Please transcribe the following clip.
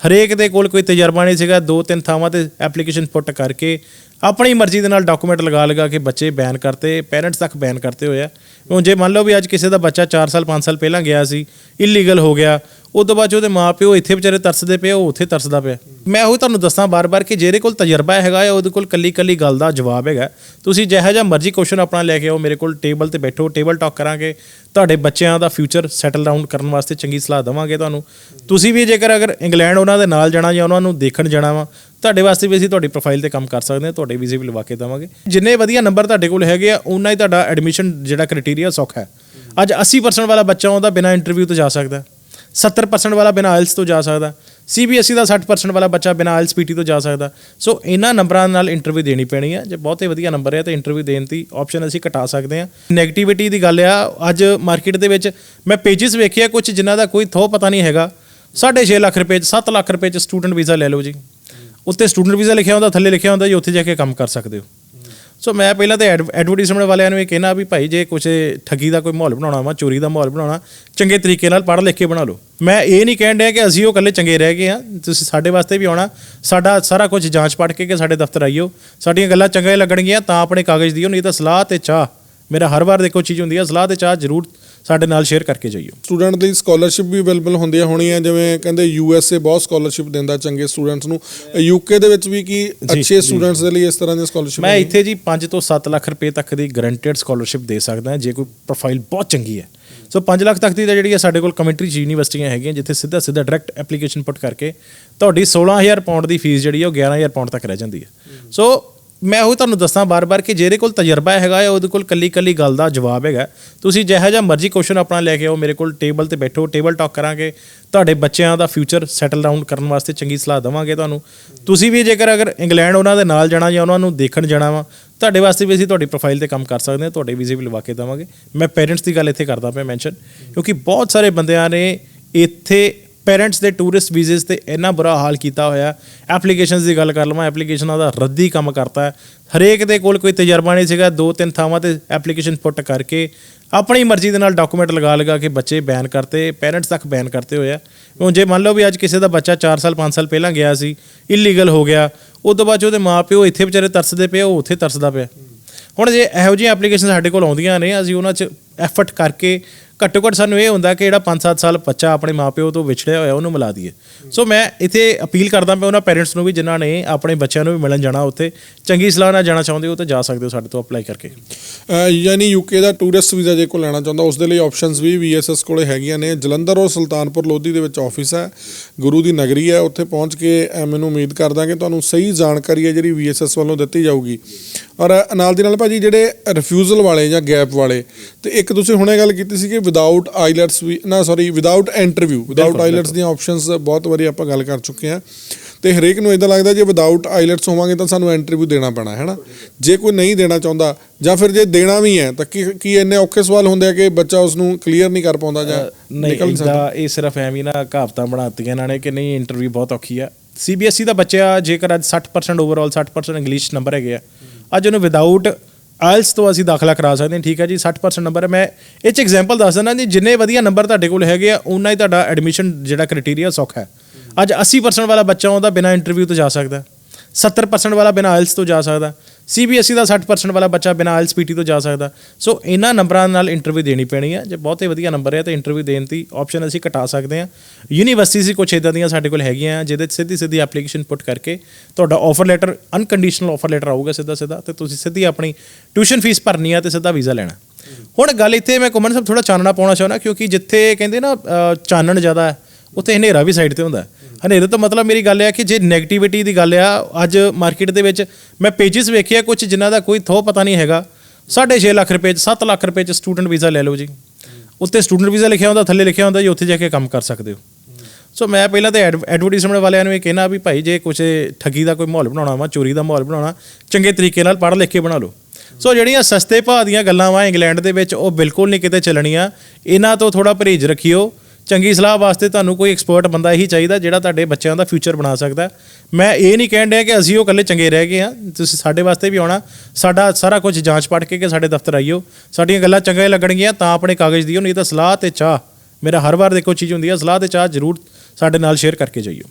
ਹਰੇਕ ਦੇ ਕੋਲ ਕੋਈ ਤਜਰਬਾ ਨਹੀਂ ਸੀਗਾ, ਦੋ ਤਿੰਨ ਥਾਵਾਂ ਤੇ ਐਪਲੀਕੇਸ਼ਨ ਪੁੱਟ ਕਰਕੇ ਆਪਣੀ ਮਰਜ਼ੀ ਦੇ ਨਾਲ ਡਾਕੂਮੈਂਟ ਲਗਾ ਲਗਾ ਕੇ ਬੱਚੇ ਬੈਨ ਕਰਤੇ ਪੇਰੈਂਟਸ ਤੱਕ ਬੈਨ ਕਰਤੇ ਹੋਇਆ ਹੁਣ ਜੇ ਮੰਨ ਲਓ ਵੀ ਅੱਜ ਕਿਸੇ ਦਾ ਬੱਚਾ 4 ਸਾਲ 5 ਸਾਲ ਪਹਿਲਾਂ ਗਿਆ ਸੀ ਇਲੀਗਲ ਹੋ ਗਿਆ ਉਸ ਤੋਂ ਬਾਅਦ 'ਚ ਉਹਦੇ ਮਾਪਿਓ ਇੱਥੇ ਵਿਚਾਰੇ ਤਰਸਦੇ ਪਏ ਉਹ ਉੱਥੇ ਤਰਸਦਾ ਪਿਆ। ਮੈਂ ਉਹ ਤੁਹਾਨੂੰ ਦੱਸਾਂ ਬਾਰ-ਬਾਰ ਕਿ ਜਿਹਦੇ ਕੋਲ ਤਜਰਬਾ ਹੈਗਾ ਹੈ ਉਹਦੇ ਕੋਲ ਕੱਲੀ-ਕੱਲੀ ਗੱਲ ਦਾ ਜਵਾਬ ਹੈਗਾ, ਤੁਸੀਂ ਜਿਹੋ ਜਿਹਾ ਮਰਜ਼ੀ ਕੁਐਸਚਨ ਆਪਣਾ ਲੈ ਕੇ ਆਓ, ਮੇਰੇ ਕੋਲ ਟੇਬਲ ਤੇ ਬੈਠੋ ਟੇਬਲ ਟਾਕ ਕਰਾਂਗੇ, ਤੁਹਾਡੇ ਬੱਚਿਆਂ ਦਾ ਫਿਊਚਰ ਸੈਟਲ ਡਾਊਨ ਕਰਨ ਵਾਸਤੇ ਚੰਗੀ ਸਲਾਹ ਦੇਵਾਂਗੇ ਤੁਹਾਨੂੰ। ਤੁਸੀਂ ਵੀ ਜੇਕਰ ਅਗਰ ਇੰਗਲੈਂਡ ਉਹਨਾਂ ਦੇ ਨਾਲ ਜਾਣਾ ਜਾਂ ਉਹਨਾਂ ਨੂੰ ਦੇਖਣ ਜਾਣਾ ਵਾ, ਤੁਹਾਡੇ ਵਾਸਤੇ ਵੀ ਅਸੀਂ ਤੁਹਾਡੀ ਪ੍ਰੋਫਾਈਲ ਤੇ ਕੰਮ ਕਰ ਸਕਦੇ ਹਾਂ, ਤੁਹਾਡੇ ਵੀਜ਼ੇ ਵੀ ਲਵਾ ਕੇ ਦੇਵਾਂਗੇ। ਜਿੰਨੇ ਵਧੀਆ ਨੰਬਰ ਤੁਹਾਡੇ ਕੋਲ ਹੈਗੇ ਆ ਉਨਾ ਹੀ ਤੁਹਾਡਾ ਐਡਮਿਸ਼ਨ ਜਿਹੜਾ ਕ੍ਰਾਈਟੇਰੀਆ ਸੌਖਾ ਹੈ। ਅੱਜ 80% ਵਾਲਾ ਬੱਚਾ ਉਹਦਾ ਬਿਨਾਂ ਇੰਟਰਵਿਊ ਤੋਂ ਜਾ ਸਕਦਾ। 70% ਵਾਲਾ ਬਿਨਾਂ ਆਇਲਸ ਤੋਂ ਜਾ ਸਕਦਾ। ਸੀਬੀਐਸਈ ਦਾ 60% ਵਾਲਾ ਬੱਚਾ ਬਿਨਾਂ ਆਇਲਸ ਪੀਟੀ ਤੋਂ ਜਾ ਸਕਦਾ। ਸੋ ਇਹਨਾਂ ਨੰਬਰਾਂ ਨਾਲ ਇੰਟਰਵਿਊ ਦੇਣੀ ਪੈਣੀ ਹੈ ਜੇ ਬਹੁਤ ਹੀ ਵਧੀਆ ਨੰਬਰ ਹੈ ਤਾਂ ਇੰਟਰਵਿਊ ਦੇਣ ਦੀ ਆਪਸ਼ਨ ਅਸੀਂ ਘਟਾ ਸਕਦੇ ਹਾਂ 네ਗੇਟਿਵਿਟੀ ਦੀ ਗੱਲ ਆ, ਅੱਜ ਮਾਰਕੀਟ ਦੇ ਵਿੱਚ ਮੈਂ ਪੇजेस ਵੇਖਿਆ ਕੁਝ ਜਿਨ੍ਹਾਂ ਦਾ ਕੋਈ ਥੋ ਪਤਾ ਨਹੀਂ ਹੈਗਾ। 6.5 ਲੱਖ ਰੁਪਏ 'ਚ 7 ਲੱਖ ਰੁਪਏ ਚ ਸਟੂਡੈਂਟ ਵੀਜ਼ਾ ਲੈ ਲਓ ਜੀ। ਉੱਤੇ ਸਟੂਡੈਂਟ ਵੀਜ਼ਾ ਲਿਖਿਆ ਹੁੰਦਾ, ਥੱਲੇ ਲਿਖਿਆ ਹੁੰਦਾ, ਜੀ ਉੱਥੇ ਜਾ ਕੇ ਕੰਮ ਕਰ ਸਕਦੇ ਹੋ। ਸੋ ਮੈਂ ਪਹਿਲਾਂ ਤਾਂ ਐਡਵਰਟਾਈਜ਼ਮੈਂਟ ਵਾਲਿਆਂ ਨੂੰ ਇਹ ਕਹਿਣਾ ਵੀ ਭਾਈ ਜੇ ਕੁਝ ਠੱਗੀ ਦਾ ਕੋਈ ਮਾਹੌਲ ਬਣਾਉਣਾ ਵਾ, ਚੋਰੀ ਦਾ ਮਾਹੌਲ ਬਣਾਉਣਾ, ਚੰਗੇ ਤਰੀਕੇ ਨਾਲ ਪੜ੍ਹ ਲਿਖ ਕੇ ਬਣਾ ਲਓ। ਮੈਂ ਇਹ ਨਹੀਂ ਕਹਿਣ ਡਿਆ ਕਿ ਅਸੀਂ ਉਹ ਇਕੱਲੇ ਚੰਗੇ ਰਹਿ ਗਏ ਆ ਤੁਸੀਂ ਸਾਡੇ ਵਾਸਤੇ ਵੀ ਆਉਣਾ। ਸਾਡਾ ਸਾਰਾ ਕੁਝ ਜਾਂਚ ਪੜ੍ਹ ਕੇ ਕਿ ਸਾਡੇ ਦਫ਼ਤਰ ਆਈਓ। ਸਾਡੀਆਂ ਗੱਲਾਂ ਚੰਗੀਆਂ ਲੱਗਣਗੀਆਂ ਤਾਂ ਆਪਣੇ ਕਾਗਜ਼ ਦਿਓ, ਨਹੀਂ ਤਾਂ ਸਲਾਹ ਤੇ ਚਾਹ। ਮੇਰਾ ਹਰ ਵਾਰ ਦੇਖੋ ਚੀਜ਼ ਹੁੰਦੀ ਹੈ ਸਲਾਹ ਤੇ ਚਾਹ ਜ਼ਰੂਰ ਸਾਡੇ ਨਾਲ ਸ਼ੇਅਰ ਕਰਕੇ ਜਾਈਓ। ਸਟੂਡੈਂਟ ਲਈ ਸਕਾਲਰਸ਼ਿਪ ਵੀ ਅਵੇਲੇਬਲ ਹੁੰਦੀਆਂ ਹੋਣੀਆਂ ਜਿਵੇਂ ਕਹਿੰਦੇ ਯੂਐਸਏ ਬਹੁਤ ਸਕਾਲਰਸ਼ਿਪ ਦਿੰਦਾ ਚੰਗੇ ਸਟੂਡੈਂਟਸ ਨੂੰ। ਯੂਕੇ ਦੇ ਵਿੱਚ ਵੀ ਕੀ ਅੱਛੇ ਸਟੂਡੈਂਟਸ ਦੇ ਲਈ ਇਸ ਤਰ੍ਹਾਂ ਦੀ ਸਕਾਲਰਸ਼ਿਪ ਮੈਂ ਇੱਥੇ ਜੀ 5 ਤੋਂ 7 ਲੱਖ ਰੁਪਏ ਤੱਕ ਦੀ ਗਰੰਟਡ ਸਕਾਲਰਸ਼ਿਪ ਦੇ ਸਕਦਾ ਜੇ ਕੋਈ ਪ੍ਰੋਫਾਈਲ ਬਹੁਤ ਚੰਗੀ ਹੈ। ਸੋ 5 ਲੱਖ ਤੱਕ ਦੀ ਤਾਂ ਜਿਹੜੀ ਹੈ ਸਾਡੇ ਕੋਲ ਕਮੈਂਟਰੀ ਯੂਨੀਵਰਸਿਟੀਆਂ ਹੈਗੀਆਂ ਜਿੱਥੇ ਸਿੱਧਾ ਸਿੱਧਾ ਡਾਇਰੈਕਟ ਐਪਲੀਕੇਸ਼ਨ ਪੁੱਟ ਕਰਕੇ ਤੁਹਾਡੀ 16000 ਪਾਉਂਡ ਦੀ ਫੀਸ ਜਿਹੜੀ ਹੈ ਉਹ 11000 ਪਾਉਂਡ ਤੱਕ ਰਹਿ ਜਾਂਦੀ ਹੈ। ਸੋ ਮੈਂ ਉਹ ਤੁਹਾਨੂੰ ਦੱਸਾਂ ਬਾਰ-ਬਾਰ ਕਿ ਜਿਹਦੇ ਕੋਲ ਤਜਰਬਾ ਹੈਗਾ ਹੈ, ਉਹਦੇ ਕੋਲ ਕੱਲੀ-ਕੱਲੀ ਗੱਲ ਦਾ ਜਵਾਬ ਹੈਗਾ ਤੁਸੀਂ ਜਿਹੋ ਜਿਹਾ ਮਰਜ਼ੀ ਕੁਐਸਚਨ ਆਪਣਾ ਲੈ ਕੇ ਆਓ, ਮੇਰੇ ਕੋਲ ਟੇਬਲ ਤੇ ਬੈਠੋ ਟੇਬਲ ਟਾਕ ਕਰਾਂਗੇ। ਤੁਹਾਡੇ ਬੱਚਿਆਂ ਦਾ ਫਿਊਚਰ ਸੈਟਲ ਡਾਊਨ ਕਰਨ ਵਾਸਤੇ ਚੰਗੀ ਸਲਾਹ ਦੇਵਾਂਗੇ ਤੁਹਾਨੂੰ। ਤੁਸੀਂ ਵੀ ਜੇਕਰ ਅਗਰ ਇੰਗਲੈਂਡ ਉਹਨਾਂ ਦੇ ਨਾਲ ਜਾਣਾ ਜਾਂ ਉਹਨਾਂ ਨੂੰ ਦੇਖਣ ਜਾਣਾ ਵਾ, ਤੁਹਾਡੇ ਵਾਸਤੇ ਵੀ ਅਸੀਂ ਤੁਹਾਡੀ ਪ੍ਰੋਫਾਈਲ ਤੇ ਕੰਮ ਕਰ ਸਕਦੇ ਹਾਂ, ਤੁਹਾਡੇ ਵੀਜ਼ੇ ਵੀ ਲਵਾ ਕੇ ਦੇਵਾਂਗੇ। ਮੈਂ ਪੇਰੈਂਟਸ ਦੀ ਗੱਲ ਇੱਥੇ ਕਰਦਾ ਪਿਆ ਮੈਂਸ਼ਨ ਕਿਉਂਕਿ ਬਹੁਤ ਸਾਰੇ ਬੰਦਿਆਂ ਨੇ ਇੱਥੇ ਪੇਰੈਂਟਸ ਦੇ ਟੂਰਿਸਟ ਵੀਜ਼ੇ ਤੇ ਇੰਨਾ ਬੁਰਾ ਹਾਲ ਕੀਤਾ ਹੋਇਆ ਐਪਲੀਕੇਸ਼ਨਸ ਦੀ ਗੱਲ ਕਰ ਲਵਾਂ ਐਪਲੀਕੇਸ਼ਨਾਂ ਦਾ ਰੱਦੀ ਕੰਮ ਕਰਤਾ ਹਰੇਕ ਦੇ ਕੋਲ ਕੋਈ ਤਜਰਬਾ ਨਹੀਂ ਸੀਗਾ, ਦੋ ਤਿੰਨ ਥਾਵਾਂ ਤੇ ਐਪਲੀਕੇਸ਼ਨ ਪੁੱਟ ਕਰਕੇ ਆਪਣੀ ਮਰਜ਼ੀ ਦੇ ਨਾਲ ਡਾਕੂਮੈਂਟ ਲਗਾ ਲਗਾ ਕੇ ਬੱਚੇ ਬੈਨ ਕਰਤੇ ਪੇਰੈਂਟਸ ਤੱਕ ਬੈਨ ਕਰਤੇ ਹੋਇਆ ਹੁਣ ਜੇ ਮੰਨ ਲਓ ਵੀ ਅੱਜ ਕਿਸੇ ਦਾ ਬੱਚਾ 4 ਸਾਲ 5 ਸਾਲ ਪਹਿਲਾਂ ਗਿਆ ਸੀ ਇਲੀਗਲ ਹੋ ਗਿਆ, ਉਸ ਤੋਂ ਬਾਅਦ 'ਚ ਉਹਦੇ ਮਾਪਿਓ ਇੱਥੇ ਵਿਚਾਰੇ ਤਰਸਦੇ ਪਏ ਉਹ ਉੱਥੇ ਤਰਸਦਾ ਪਿਆ। ਹੁਣ ਜੇ ਇਹੋ ਜਿਹੀਆਂ ਐਪਲੀਕੇਸ਼ਨ ਸਾਡੇ ਕੋਲ ਆਉਂਦੀਆਂ ਨੇ, ਅਸੀਂ ਉਹਨਾਂ 'ਚ ਐਫਰਟ ਕਰਕੇ ਘੱਟੋ ਘੱਟ ਸਾਨੂੰ ਇਹ ਹੁੰਦਾ ਕਿ ਜਿਹੜਾ 5-7 ਸਾਲ ਬੱਚਾ ਆਪਣੇ ਮਾਪਿਓ ਤੋਂ ਵਿਛੜਿਆ ਹੋਇਆ ਉਹਨੂੰ ਮਿਲਾ ਦਈਏ। ਸੋ ਮੈਂ ਇੱਥੇ ਅਪੀਲ ਕਰਦਾ ਪਿਆ ਉਹਨਾਂ ਪੇਰੈਂਟਸ ਨੂੰ ਵੀ ਜਿਨ੍ਹਾਂ ਨੇ ਆਪਣੇ ਬੱਚਿਆਂ ਨੂੰ ਵੀ ਮਿਲਣ ਜਾਣਾ ਉੱਥੇ, ਚੰਗੀ ਸਲਾਹ ਨਾਲ ਜਾਣਾ ਚਾਹੁੰਦੇ ਹੋ ਤਾਂ ਜਾ ਸਕਦੇ ਹੋ ਸਾਡੇ ਤੋਂ ਅਪਲਾਈ ਕਰਕੇ। ਅਹ ਯਾਨੀ ਯੂਕੇ ਦਾ ਟੂਰਿਸਟ ਵੀਜ਼ਾ ਜੇ ਕੋਈ ਲੈਣਾ ਚਾਹੁੰਦਾ, ਉਸ ਦੇ ਲਈ ਆਪਸ਼ਨਸ ਵੀ ਵੀਐਸਐਸ ਕੋਲੇ ਹੈਗੀਆਂ ਨੇ। ਜਲੰਧਰ ਔਰ ਸੁਲਤਾਨਪੁਰ ਲੋਧੀ ਦੇ ਵਿੱਚ ਆਫਿਸ ਹੈ, ਗੁਰੂ ਦੀ ਨਗਰੀ ਹੈ। ਉੱਥੇ ਪਹੁੰਚ ਕੇ ਮੈਨੂੰ ਉਮੀਦ ਕਰਦਾ ਕਿ ਤੁਹਾਨੂੰ ਸਹੀ ਜਾਣਕਾਰੀ ਹੈ ਜਿਹੜੀ ਵੀਐਸਐਸ ਵੱਲੋਂ ਦਿੱਤੀ ਜਾਊਗੀ। ਔਰ ਨਾਲ ਦੀ ਨਾਲ ਭਾਜੀ ਜਿਹੜੇ ਰਿਫਿਊਜ਼ਲ ਵਾਲੇ ਜਾਂ ਗੈਪ ਵਾਲੇ, ਤੇ ਇੱਕ ਤੁਸੀਂ ਹੁਣੇ ਗੱਲ ਕੀਤੀ ਸੀ ਕਿ ਵਿਦਆਊਟ ਆਈਲੈਟਸ ਵੀ ਨਾ sorry without interview without IELTS ਦੀਆਂ ਆਪਸ਼ਨਸ ਬਹੁਤ ਵਾਰੀ ਆਪਾਂ ਗੱਲ ਕਰ ਚੁੱਕੇ ਹਾਂ। ਤੇ ਹਰੇਕ ਨੂੰ ਇਦਾਂ ਲੱਗਦਾ ਜੇ ਵਿਦਆਊਟ ਆਈਲੈਟਸ ਹੋਵਾਂਗੇ ਤਾਂ ਸਾਨੂੰ ਇੰਟਰਵਿਊ ਦੇਣਾ ਪੈਣਾ ਹੈ ਨਾ? ਜੇ ਕੋਈ ਨਹੀਂ ਦੇਣਾ ਚਾਹੁੰਦਾ ਜਾਂ ਫਿਰ ਜੇ ਦੇਣਾ ਵੀ ਹੈ ਤਾਂ ਕੀ ਕੀ ਇੰਨੇ ਔਖੇ ਸਵਾਲ ਹੁੰਦੇ ਆ ਕਿ ਬੱਚਾ ਉਸ ਨੂੰ ਕਲੀਅਰ ਨਹੀਂ ਕਰ ਪਾਉਂਦਾ ਜਾਂ ਨਹੀਂ ਨਿਕਲ ਨਹੀਂ ਸਕਦਾ? ਇਹ ਸਿਰਫ ਐਵੇਂ ਨਾ ਕਹਾਵਤਾਂ ਬਣਾਤੀਆਂ ਇਹਨਾਂ ਨੇ ਕਿ ਨਹੀਂ ਇੰਟਰਵਿਊ ਬਹੁਤ ਔਖੀ ਆ। ਸੀਬੀਐਸਈ E ਦਾ ਬੱਚਾ ਜੇਕਰ ਅੱਜ 60% ਓਵਰਆਲ 60% ਇੰਗਲਿਸ਼ ਨੰਬਰ ਹੈਗੇ ਆ ਅੱਜ ਉਹਨੂੰ ਵਿਦਆਊਟ ਆਇਲਸ ਤੋਂ ਅਸੀਂ ਦਾਖਲਾ ਕਰਾ ਸਕਦੇ ਹਾਂ, ਠੀਕ ਹੈ ਜੀ 60% ਨੰਬਰ ਹੈ। ਮੈਂ ਇਹ ਚ ਐਗਜ਼ਾਮਪਲ ਦੱਸ ਦਿੰਦਾ ਜੀ, ਜਿੰਨੇ ਵਧੀਆ ਨੰਬਰ ਤੁਹਾਡੇ ਕੋਲ ਹੈਗੇ ਆ ਉਨਾ ਹੀ ਤੁਹਾਡਾ ਐਡਮਿਸ਼ਨ ਜਿਹੜਾ ਕ੍ਰਾਈਟੇਰੀਆ ਸੌਖਾ ਹੈ। ਅੱਜ 80% ਵਾਲਾ ਬੱਚਾ ਉਹਦਾ ਬਿਨਾਂ ਇੰਟਰਵਿਊ ਤੋਂ ਜਾ ਸਕਦਾ 70% ਵਾਲਾ ਬਿਨਾਂ ਆਇਲਸ ਤੋਂ ਜਾ ਸਕਦਾ। ਸੀਬੀਐਸਈ E ਦਾ 60% ਵਾਲਾ ਬੱਚਾ ਬਿਨਾਂ ਆਇਲਸ ਪੀਟੀ ਤੋਂ ਜਾ ਸਕਦਾ। ਸੋ ਇਹਨਾਂ ਨੰਬਰਾਂ ਨਾਲ ਇੰਟਰਵਿਊ ਦੇਣੀ ਪੈਣੀ ਹੈ ਜੇ ਬਹੁਤੇ ਵਧੀਆ ਨੰਬਰ ਹੈ ਤਾਂ ਇੰਟਰਵਿਊ ਦੇਣ ਦੀ ਆਪਸ਼ਨ ਅਸੀਂ ਘਟਾ ਸਕਦੇ ਹਾਂ ਯੂਨੀਵਰਸਿਟੀਜ਼ ਕੁਝ ਇਦਾਂ ਦੀਆਂ ਸਾਡੇ ਕੋਲ ਹੈਗੀਆਂ ਜਿਹਦੇ 'ਚ ਸਿੱਧੀ ਸਿੱਧੀ ਐਪਲੀਕੇਸ਼ਨ ਪੁੱਟ ਕਰਕੇ ਤੁਹਾਡਾ offer letter unconditional offer letter ਆਊਗਾ ਸਿੱਧਾ ਸਿੱਧਾ, ਤੇ ਤੁਸੀਂ ਸਿੱਧੀ ਆਪਣੀ ਟਿਊਸ਼ਨ ਫੀਸ ਭਰਨੀ ਆ ਤੇ ਸਿੱਧਾ ਵੀਜ਼ਾ ਲੈਣਾ। ਹੁਣ ਗੱਲ ਇੱਥੇ ਮੈਂ ਕੁਮਨ ਸਾਹਿਬ ਥੋੜਾ ਚਾਨਣਾ ਪਾਉਣਾ ਚਾਹੁੰਦਾ, ਕਿਉਂਕਿ ਜਿੱਥੇ ਕਹਿੰਦੇ ਨਾ ਚਾਨਣ ਜ਼ਿਆਦਾ ਹੈ, ਉੱਥੇ ਹਨੇਰਾ ਵੀ ਸਾਈਡ ਤੇ ਹੁੰਦਾ ਹਨੇਰੇ ਤੋਂ ਮਤਲਬ ਮੇਰੀ ਗੱਲ ਇਹ ਹੈ ਕਿ ਜੇ 네ਗੇਟਿਵਿਟੀ ਦੀ ਗੱਲ ਆ, ਅੱਜ ਮਾਰਕੀਟ ਦੇ ਵਿੱਚ ਮੈਂ ਪੇजेस ਵੇਖਿਆ ਕੁਝ ਜਿਨ੍ਹਾਂ ਦਾ ਕੋਈ ਥੋ ਪਤਾ ਨਹੀਂ ਹੈਗਾ। 6.5 ਲੱਖ ਰੁਪਏ 'ਚ 7 ਲੱਖ ਰੁਪਏ ਚ ਸਟੂਡੈਂਟ ਵੀਜ਼ਾ ਲੈ ਲਓ ਜੀ। ਉੱਤੇ ਸਟੂਡੈਂਟ ਵੀਜ਼ਾ ਲਿਖਿਆ ਹੁੰਦਾ, ਥੱਲੇ ਲਿਖਿਆ ਹੁੰਦਾ ਜੀ, ਉੱਥੇ ਜਾ ਕੇ ਕੰਮ ਕਰ ਸਕਦੇ ਹੋ। ਸੋ ਮੈਂ ਪਹਿਲਾਂ ਤਾਂ ਐਡਵਰਟਾਈਜ਼ਮੈਂਟ ਵਾਲਿਆਂ ਨੂੰ ਇਹ ਕਹਿਣਾ ਵੀ ਭਾਈ ਜੇ ਕੁਝ ਠੱਗੀ ਦਾ ਕੋਈ ਮਾਹੌਲ ਬਣਾਉਣਾ ਵਾ, ਚੋਰੀ ਦਾ ਮਾਹੌਲ ਬਣਾਉਣਾ, ਚੰਗੇ ਤਰੀਕੇ ਨਾਲ ਪੜ੍ਹ ਲਿਖ ਕੇ ਬਣਾ ਲਓ। ਸੋ ਜਿਹੜੀਆਂ ਸਸਤੇ ਭਾਅ ਦੀਆਂ ਗੱਲਾਂ ਵਾ, ਇੰਗਲੈਂਡ ਦੇ ਵਿੱਚ ਉਹ ਬਿਲਕੁਲ ਨਹੀਂ ਕਿਤੇ ਚੱਲਣੀਆਂ। ਇਹਨਾਂ ਤੋਂ ਥੋੜਾ ਪਰਹੇਜ਼ ਰੱਖਿਓ। ਚੰਗੀ ਸਲਾਹ ਵਾਸਤੇ ਤੁਹਾਨੂੰ ਕੋਈ ਐਕਸਪਰਟ ਬੰਦਾ ਹੀ ਚਾਹੀਦਾ ਜਿਹੜਾ ਤੁਹਾਡੇ ਬੱਚਿਆਂ ਦਾ ਫਿਊਚਰ ਬਣਾ ਸਕਦਾ। ਮੈਂ ਇਹ ਨਹੀਂ ਕਹਿਣ ਡਿਆ ਕਿ ਅਸੀਂ ਉਹ ਇਕੱਲੇ ਚੰਗੇ ਰਹਿ ਗਏ ਹਾਂ। ਤੁਸੀਂ ਸਾਡੇ ਵਾਸਤੇ ਵੀ ਆਉਣਾ। ਸਾਡਾ ਸਾਰਾ ਕੁਝ ਜਾਂਚ ਪੜ੍ਹ ਕੇ ਕਿ ਸਾਡੇ ਦਫ਼ਤਰ ਆਈਓ। ਸਾਡੀਆਂ ਗੱਲਾਂ ਚੰਗੀਆਂ ਲੱਗਣਗੀਆਂ, ਤਾਂ ਆਪਣੇ ਕਾਗਜ਼ ਦਿਓ, ਨਹੀਂ ਤਾਂ ਸਲਾਹ ਤੇ ਚਾਹ। ਮੇਰਾ ਹਰ ਵਾਰ ਦੇਖੋ ਚੀਜ਼ ਹੁੰਦੀ ਹੈ ਸਲਾਹ ਤੇ ਚਾਹ ਜ਼ਰੂਰ ਸਾਡੇ ਨਾਲ ਸ਼ੇਅਰ ਕਰਕੇ ਜਾਈਓ।